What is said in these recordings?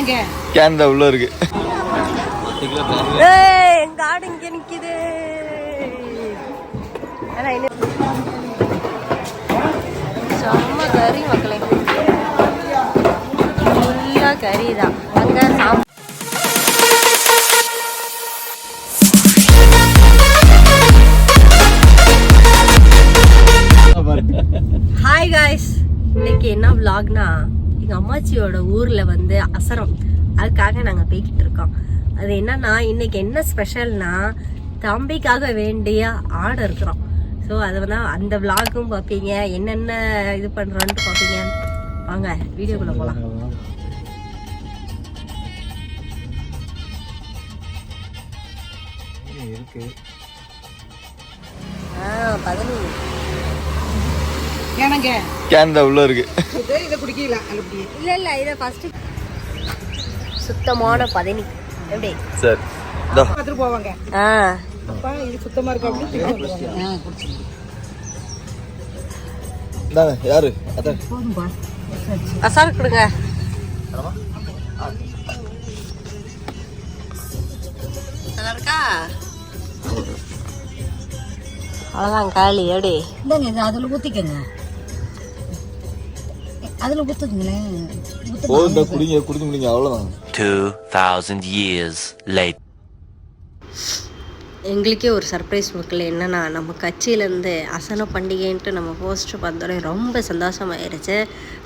ஏனங்க can உள்ள இருக்கு. ஏய் எங்க ஆடு இங்க நிக்குது. ஆனா செம்ம கறி மக்களே. ஃபுல்லா கறி தான். அங்க சாம் ஹாய் காய்ஸ் இன்னைக்கு என்ன vlogனா? எங்க அம்மாச்சியோட ஊர்ல வந்து அசரம். அதுக்காக நாங்க போய்கிட்டு இருக்கோம். அது என்னன்னா இன்னைக்கு என்ன ஸ்பெஷல்னா தம்பிக்காக வேண்டிய ஆர்டர் இருக்கிறோம். ஸோ அதை வந்து அந்த விலாகும் பார்ப்பீங்க. என்னென்ன இது பண்றோன்ட்டு பார்ப்பீங்க. வாங்க வீடியோக்குள்ள போலாம். இருக்கு. ஆ பதினொன்று ஏனங்க? கேன் தான் உள்ள இருக்கு. இது அப்படியே இல்லை இல்லை இதை ஃபஸ்ட்டு சுத்தமான பதினி. எப்படி? சரி. இதோ. போவாங்க. ஆ. அப்பா இது சுத்தமா இருக்கு யாரு? அதான். போதும்பா. அசால் கொடுங்க. நல்லா இருக்கா? அவ்வளோதான் காலி எப்படி? இந்தாங்க அதில் ஊற்றிக்கங்க அதில் ஊற்றுக்குங்களேன் போதும் இந்த குடிங்க குடிச்சு முடிங்க அவ்வளோதான் 2,000 years later. எங்களுக்கே ஒரு சர்ப்ரைஸ் மக்கள் என்னன்னா நம்ம கட்சியிலேருந்து அசன பண்டிகைன்ட்டு நம்ம போஸ்டர் பார்த்தோன்னே ரொம்ப சந்தோஷமாயிருச்சு.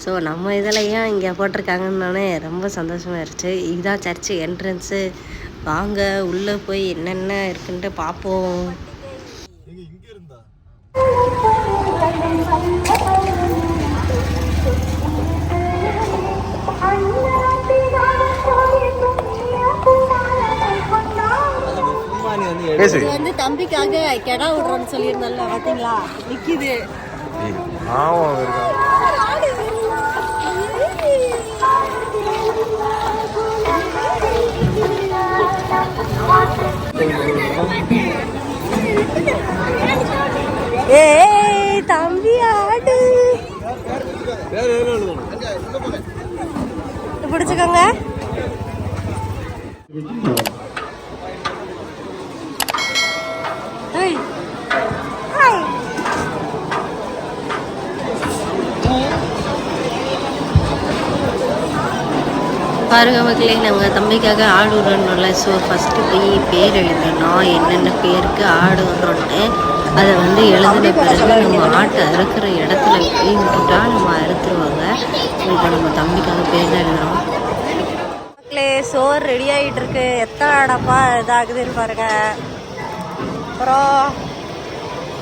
ஸோ நம்ம இதில் ஏன் இங்கே போட்டிருக்காங்கன்னொடனே ரொம்ப சந்தோஷமாயிருச்சு. இதுதான் சர்ச்சு என்ட்ரன்ஸு வாங்க உள்ளே போய் என்னென்ன இருக்குன்ட்டு பார்ப்போம். பேசு. வந்து தம்பிக்காக கெடா விடுறோன்னு சொல்லியிருந்தோம்ல பார்த்தீங்களா நிற்கிது ஆமாம் இருக்கா ஏய் தம்பி ஆடு. பிடிச்சுக்கோங்க. பாருங்க மக்களே நம்ம தம்பிக்காக ஆடு விடணும்ல ஸோ ஃபஸ்ட்டு போய் பேர் எழுதணும் என்னென்ன பேருக்கு ஆடு விடுறோன்ட்டு அதை வந்து எழுதின பிறகு நம்ம ஆட்டை அறுக்கிற இடத்துல போய் விட்டுட்டா நம்ம அறுத்துருவாங்க. இப்போ நம்ம தம்பிக்காக பேர் எழுதுறோம். மக்களே சோறு ரெடி ஆகிட்டு இருக்கு எத்தனை அடப்பா இதாகுதுன்னு பாருங்க. அப்புறம்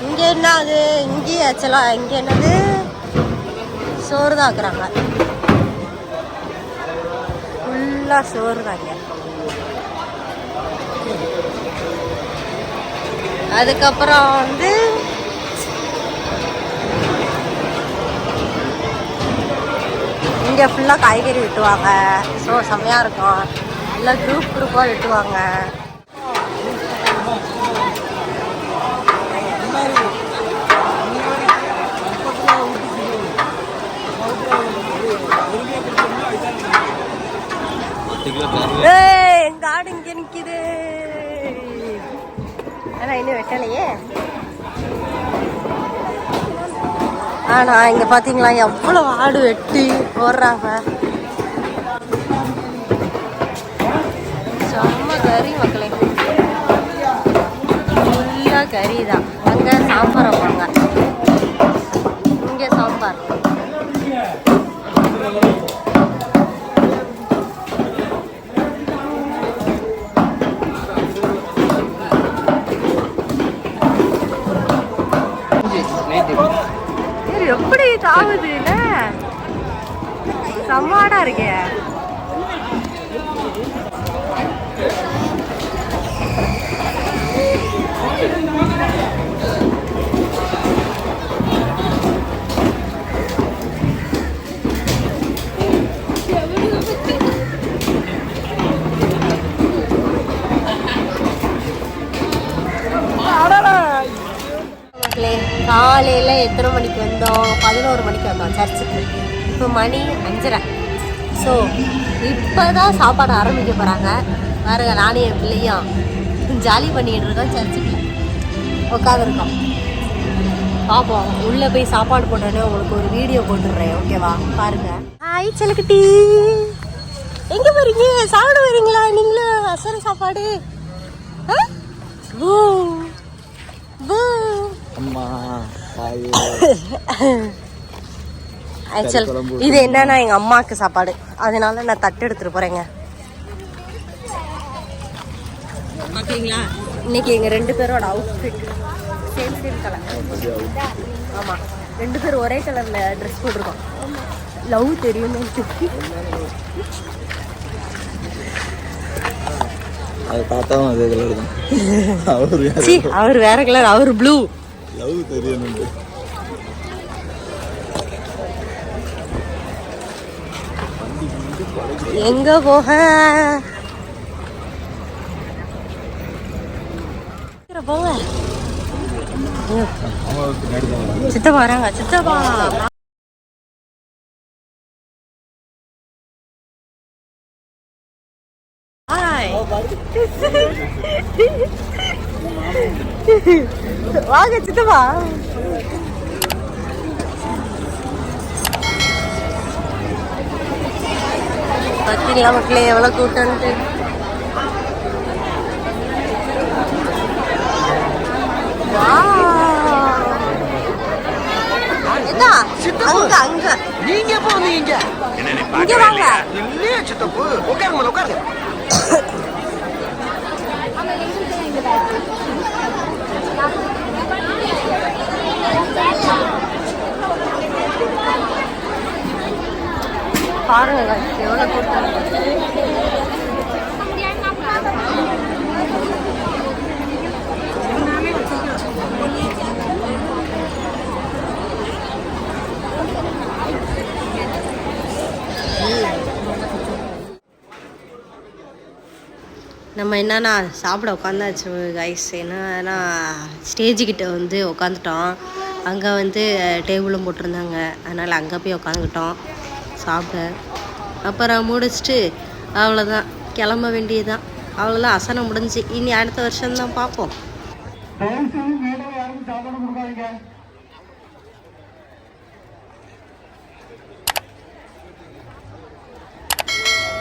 இங்கே என்ன அது இங்கேயே ஆச்சலாம் இங்கே என்னது? சோறு தான் ஆக்குறாங்க ஃபுல்லாக சோறு தாங்க அதுக்கப்புறம் வந்து இங்கே ஃபுல்லாக காய்கறி வெட்டுவாங்க. ஸோ செம்மையாக இருக்கும். எல்லாம் குரூப் குரூப்பாக வெட்டுவாங்க ஏய் எங்க ஆடு இங்க நிக்குது ஆனா இன்னும் வெட்டலையே. ஆனா இங்க பாத்தீங்களா எவ்வளவு ஆடு வெட்டி போடுறாங்க. செம்ம கறி மக்களே. ஃபுல்லா கறி தான். அங்க சாம்பார் வைப்பாங்க. இங்க சாம்பார். செம்மாடா இருக்கே காலையில் எத்தனை மணிக்கு வந்தோம்? பதினோரு மணிக்கு வந்தோம் சர்ச்சுக்கு. இப்போ மணி அஞ்சரை. ஸோ இப்போ தான் சாப்பாடு ஆரம்பிக்க போகிறாங்க பாருங்க நானே என் பிள்ளையும் ஜாலி பண்ணிக்கிட்டு இருக்கோம் சர்ச்சுக்கு. உட்காந்துருக்கோம் பார்ப்போம் உள்ளே போய் சாப்பாடு போட்டோன்னே உங்களுக்கு ஒரு வீடியோ போட்டுடுறேன் ஓகேவா பாருங்க. ஹாய் செலக்குட்டி எங்கே போறீங்க? சாப்பிட வரீங்களா? நீங்களும் அசர சாப்பாடு. ஆ? அம்மா ஆக்சுவல் இது என்னன்னா எங்க அம்மாக்கு சாப்பாடு. அதனால நான் தட்டு எடுத்துட்டு போறேங்க. பாத்தீங்களா இன்னைக்கு எங்க ரெண்டு பேரோட அவுட்ஃபிட் சேம் சேம் கலர் ஆமா. ரெண்டு பேரும் ஒரே கலர்ல ட்ரெஸ் போட்டிருக்கோம். லவ் தெரியும். அது பார்த்தாவும் அதே கலர் தான். அவரு சி அவர் வேற கலர் அவர் ப்ளூ லவ் தெரியணுண்டு எங்க போக? சீக்கிரம் போங்க சித்தப்பா வராங்க சித்தப்பா. வாங்க சித்தப்பா. பத்திரியா மக்களே எவ்வளவு கூட்டம்ட்டு அங்க அங்க. நீங்க எப்போ வந்தீங்க இங்க? வாங்க. இல்லையே சித்தப்பு. உட்காருங்க உட்காருங்க. நம்ம என்னன்னா சாப்பிட உட்காந்தாச்சு கைஸ் என்னன்னா ஸ்டேஜுக்கிட்ட வந்து உட்காந்துட்டோம் அங்கே வந்து டேபிளும் போட்டிருந்தாங்க. அதனால் அங்கே போய் உட்காந்துக்கிட்டோம் சாப்பிட. அப்புறம் முடிச்சுட்டு அவ்வளோதான் கிளம்ப வேண்டியதுதான். அவ்வளோதான் அசனம் முடிஞ்சு இனி அடுத்த வருஷம்தான் பார்ப்போம்.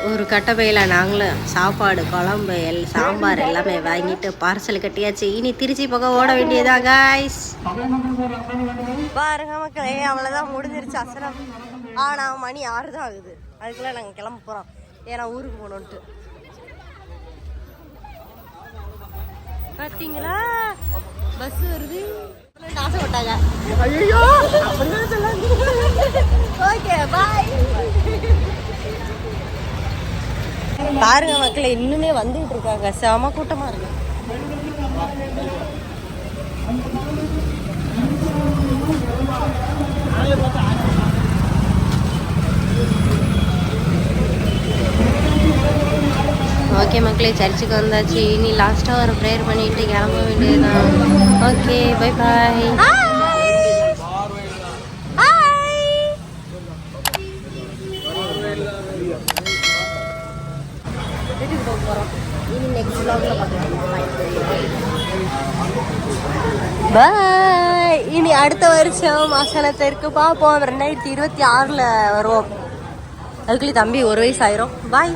ஒரு கட்டப்பையில் நாங்களும் சாப்பாடு குழம்பு எல் சாம்பார் எல்லாமே வாங்கிட்டு பார்சல் கட்டியாச்சு. இனி திருச்சி பக்கம் ஓட வேண்டியதா காய்ஸ் பாருங்க மக்களே அவ்வளோதான் முடிஞ்சிருச்சு அசனம். ஆனால் மணி ஆறு தான் ஆகுது. அதுக்குள்ளே நாங்கள் கிளம்ப போகிறோம் ஏன்னா ஊருக்கு போகணுன்ட்டு பார்த்தீங்களா பஸ் வருது. ஆசைப்பட்டாங்க ஐயோ அப்படிதான் சொல்லாங்க ஓகே பாய் பாருங்க மக்களே இன்னுமே வந்துட்டு இருக்காங்க. செம கூட்டமா இருக்கு. ஓகே மக்களே சர்ச்சுக்கு வந்தாச்சு. இனி லாஸ்ட்டாக ஒரு ப்ரேயர் பண்ணிட்டு கிளம்ப வேண்டியதுதான். ஓகே பை பாய் வீட்டுக்கு போக போகிறோம் இனி நெக்ஸ்ட் vlogல பார்க்கலாம் பாய் இனி அடுத்த வருஷம் மாசனத்திற்கு பார்ப்போம் ரெண்டாயிரத்தி இருபத்தி ஆறில் வருவோம் அதுக்குள்ளே தம்பி ஒரு வயசு ஆயிரும் பாய்